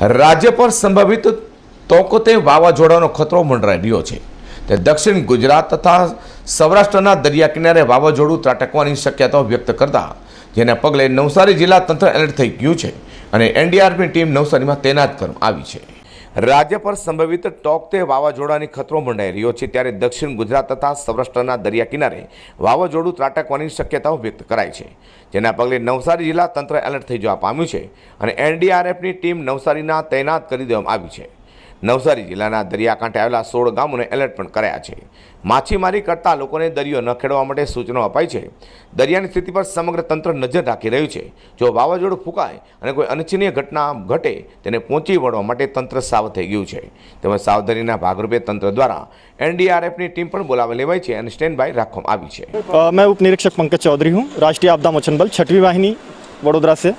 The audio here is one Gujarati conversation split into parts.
રાજ્ય પર સંભવિત તોકતે વાવાઝોડાનો ખતરો મંડરાઈ રહ્યો છે. તે દક્ષિણ ગુજરાત તથા સૌરાષ્ટ્રના દરિયા કિનારે વાવાઝોડું ત્રાટકવાની શક્યતાઓ વ્યક્ત કરતા, જેના પગલે નવસારી જિલ્લા તંત્ર એલર્ટ થઈ ગયું છે અને એનડીઆરપી ટીમ નવસારીમાં તૈનાત કરવામાં આવી છે. રાજ્ય પર સંભવિત ટોકતે વાવાઝોડાની ખતરો મંડાઈ રહ્યો છે ત્યારે દક્ષિણ ગુજરાત તથા સૌરાષ્ટ્રના દરિયા કિનારે વાવાઝોડું ત્રાટકવાની શક્યતાઓ વ્યક્ત કરાઈ છે. જેના પગલે નવસારી જિલ્લા તંત્ર એલર્ટ થઈ જવા પામ્યું છે અને એનડીઆરએફની ટીમ નવસારીના તૈનાત કરી દેવામાં આવી છે. નવસારી જિલ્લાના દરિયાકાંઠે આવેલા સોળ ગામોને એલર્ટ પણ કર્યા છે. માછીમારી કરતા લોકોને દરિયો ન ખેડવા માટે સૂચનો અપાઈ છે. દરિયાની સ્થિતિ પર સમગ્ર તંત્ર નજર રાખી રહ્યું છે. જો વાવાઝોડું ફૂંકાય અને કોઈ અનિચ્છનીય ઘટના ઘટે, તેને પહોંચી વળવા માટે તંત્ર સાવ થઈ ગયું છે. તેમજ સાવધાનીના ભાગરૂપે તંત્ર દ્વારા એનડીઆરએફની ટીમ પણ બોલાવી લેવાઈ છે અને સ્ટેન્ડ બાય રાખવામાં આવી છે. મેં ઉપનિરીક્ષક પંકજ ચૌધરી હું. રાષ્ટ્રીય આપદા મોચન બલ છઠ્ઠી વાહિની, વડોદરા છે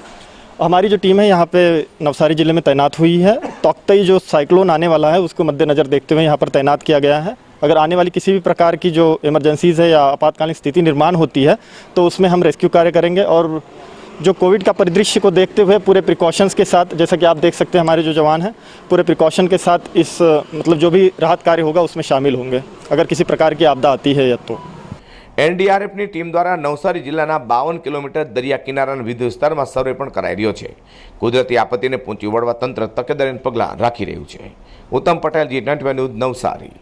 हमारी जो टीम है यहाँ पे नवसारी ज़िले में तैनात हुई है। तोक्तई जो साइक्लोन आने वाला है, उसको मद्देनज़र देखते हुए यहाँ पर तैनात किया गया है। अगर आने वाली किसी भी प्रकार की जो इमरजेंसीज है या आपातकालीन स्थिति निर्माण होती है तो उसमें हम रेस्क्यू कार्य करेंगे और जो कोविड का परिदृश्य को देखते हुए पूरे प्रिकॉशंस के साथ, जैसा कि आप देख सकते हैं हमारे जो जवान हैं, पूरे प्रिकॉशन के साथ इस मतलब जो भी राहत कार्य होगा, उसमें शामिल होंगे। अगर किसी प्रकार की आपदा आती है या तो। એનડીઆરએફની ટીમ દ્વારા નવસારી જિલ્લાના બાવન કિલોમીટર દરિયા કિનારાના વિવિધ વિસ્તારમાં સર્વે પણ કરાઈ રહ્યો છે. કુદરતી આપત્તિને પહોંચી વળવા તંત્ર તકેદારીના પગલાં રાખી રહ્યું છે. ઉત્તમ પટેલ, જી નવસારી.